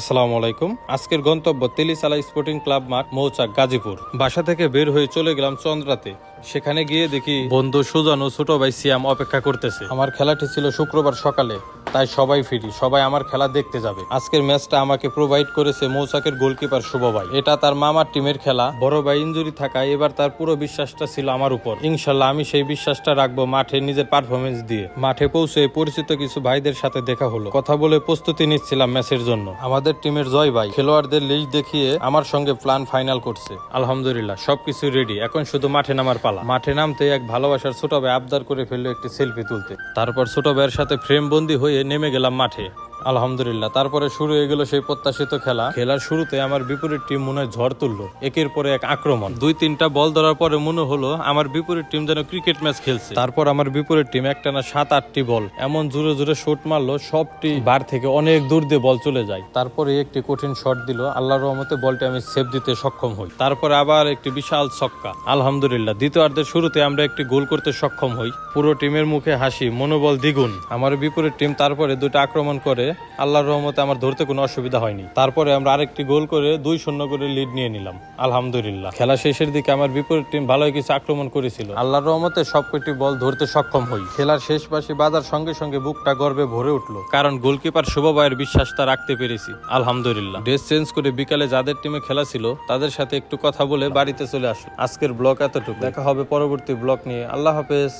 আসসালামু আলাইকুম। আজকের গন্তব্য তেলিসালা স্পোর্টিং ক্লাব মাঠ, মৌচাক, গাজীপুর। বাসা থেকে বের হয়ে চলে গেলাম চন্দ্রাতে। সেখানে গিয়ে দেখি বন্ধু সুজন ও ছোট ভাই সিয়াম অপেক্ষা করতেছে। আমার খেলাটি ছিল শুক্রবার সকালে। তাই সবাই ফিরি, সবাই আমার খেলা দেখতে যাবে। আজকের ম্যাচটা আমাকে প্রোভাইড করেছে মৌচাকের গোলকিপার শুভ ভাই। এটা তার মামার টিমের খেলা। বড় ভাই ইঞ্জুরি থাকায় এবার তার পুরো বিশ্বাসটা ছিল আমার উপর। ইনশাল্লাহ আমি সেই বিশ্বাসটা রাখব মাঠে নিজের পারফরমেন্স দিয়ে। মাঠে পৌঁছে পরিচিত কিছু ভাইদের সাথে দেখা হলো। কথা বলে প্রস্তুতি নিচ্ছিলাম ম্যাচের জন্য। আমাদের টিমের জয় ভাই। খেলোয়াড়দের লিস্ট দেখিয়ে আমার সঙ্গে প্ল্যান ফাইনাল করছে। আলহামদুলিল্লাহ, সবকিছু রেডি এখন শুধু মাঠে নামার পালা। মাঠে নামতে এক ভালোবাসার ছোট ভাই আবদার করে ফেলল একটি সেলফি তুলতে। তারপর ছোট ভাইয়ের সাথে ফ্রেম বন্দি হয়ে নেমে গেলাম মাঠে। আলহামদুলিল্লাহ তারপরে শুরু হয়ে গেল সেই প্রত্যাশিত খেলা। খেলার শুরুতে আমার বিপরীত টিম মনে হয় ঝড় তুললো। একের পরে এক আক্রমণ। দুই তিনটা বল ধরার পরে মনে হলো আমার বিপরীত টিম যেন ক্রিকেট ম্যাচ খেলছে। তারপর আমার বিপরীত টিম একটানা সাত আটটি বল। এমন জোরে জোরে শট মারলো সবটি বার থেকে অনেক দূর দিয়ে বল চলে যায়। তারপরে একটি কঠিন শট দিল আল্লাহর রহমতে বলটি আমি সেভ দিতে সক্ষম হই। তারপরে আবার একটি বিশাল ছক্কা। আলহামদুলিল্লাহ দ্বিতীয়ার্ধের শুরুতে আমরা একটি গোল করতে সক্ষম হই। পুরো টিমের মুখে হাসি মনোবল দ্বিগুণ। আমার বিপরীত টিম তারপরে দুটো আক্রমণ করে আল্লাহর রহমতে আমার ধরতে কোনো অসুবিধা হয়নি। তারপরে আমরা আরেকটি গোল করে দুই শূন্য করে লিড নিয়ে নিলাম। আলহামদুলিল্লাহ। খেলা শেষের দিকে আমার বিপরীত টিম ভালোই কিছু আক্রমণ করেছিল। আল্লাহর রহমতে সবকটি বল ধরতে সক্ষম হই। খেলার শেষ পাশে বাজার সঙ্গে সঙ্গে বুকটা গর্বে ভরে উঠল। কারণ গোলকিপার শুভ ভাইয়ের বিশ্বাসটা রাখতে পেরেছি। আলহামদুলিল্লাহ। ড্রেস চেঞ্জ করে বিকালে যাদের টিমে খেলা ছিল তাদের সাথে একটু কথা বলে বাড়িতে চলে আসলো আজকের ব্লগ এতটুকু দেখা হবে পরবর্তী ব্লগ নিয়ে। আল্লাহ হাফেজ।